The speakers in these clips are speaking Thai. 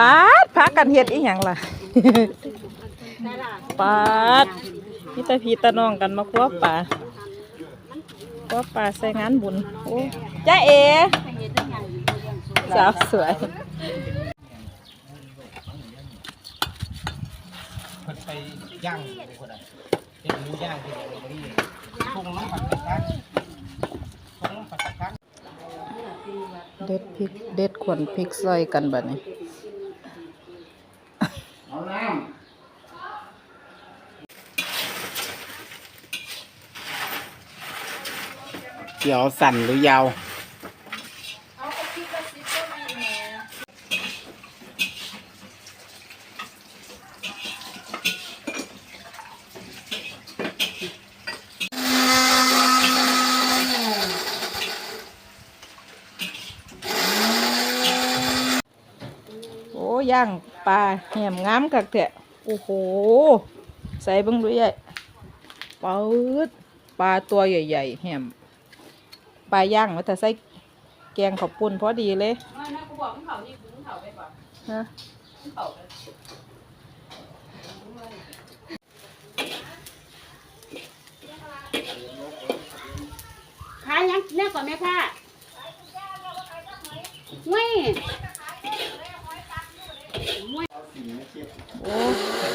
ปาดพากันเฮ็ดอีหยังล่ะปาดพี่ตาพี่ตาน้องกันมาคว้าป่าคว้าป่าใส่งานบุญโอ้จ้าเอสาวสวยเพิ่นไปย่างคนน่ะเฮ็นหมูย่างที่เราบริพวกน้องผัดกันเด็ดพริกเด็ดขวนพริกซอยกันบัดนี้ เอาน้ำ เกี่ยวสั่นหรือยาวโอ้ย่างปลาแหมงามคักแท้โอ้โห ใส่เบิ่งดูใหญ่ปืดปลาตัวใหญ่ ๆแหม ปลาย่างว่าแต่ใส่แกงข้าวปุ้นพอดีเลยฮะขายยังเนี่ยก่อนแม่ค่ะเว้ยโอ้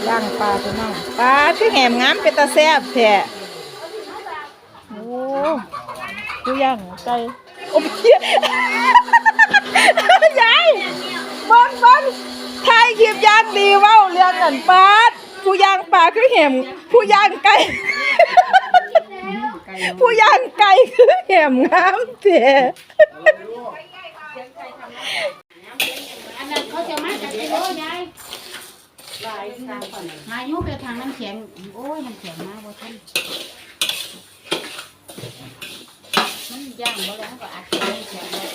ย่างปลาพี่น้องปลาคือแหมงามเป็นตาแซ่บแท้โอ้ คือย่างไก่โอ้ยยายเบิ้งเบิ้งถ่ายคลิปย่างดีว้าเรื่องนั่นปาดผู้ย่างปลาคือแหมผู้ย่างไก่ผู้ย่างไก่คือแหมงามแท้อันนั้นเขาจะมาจากกิโลยายหายุไปทางน้ำแข็งโอ้ยน้ำแข็งมากว่าท่าน มันย่างบ่ล้วก็อัดน้ำแข็งไว้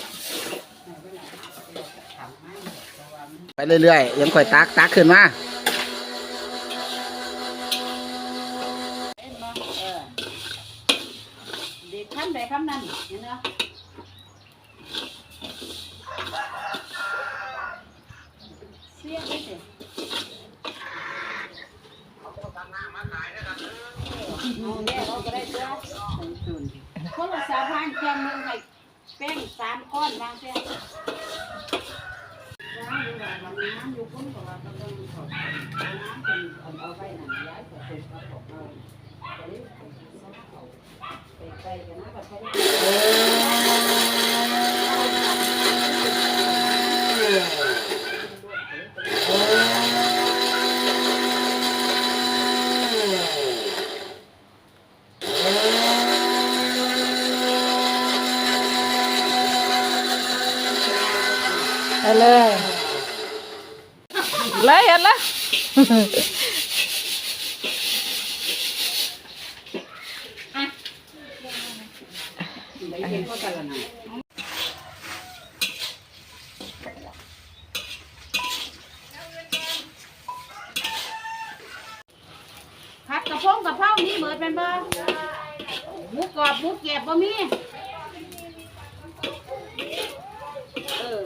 ไปเรื่อยๆยังค่อยตักตักขึ้นมาเอ็นบ่เออเด็กคำใดคำนั้นเห็นเนาะเสียไปสิเอาแยกเอาก็ได้เด้อ คนละสามพันเจียงหนึงให้แป้งสามก้อนบางเพียน้ำอยู่ว่าน้ำอยู่คนก็ว่าต้องขอน้ำเป็นเอาไว้นั่นย้ายกับเป็นเขาบอกเราไปไปกันนะกับเขา ไปเลยเลยอันลผัดกระเพงกระเพรานี่เหมือนเป็นบ่หมุกกรอบมุกแกบบ่มีเออ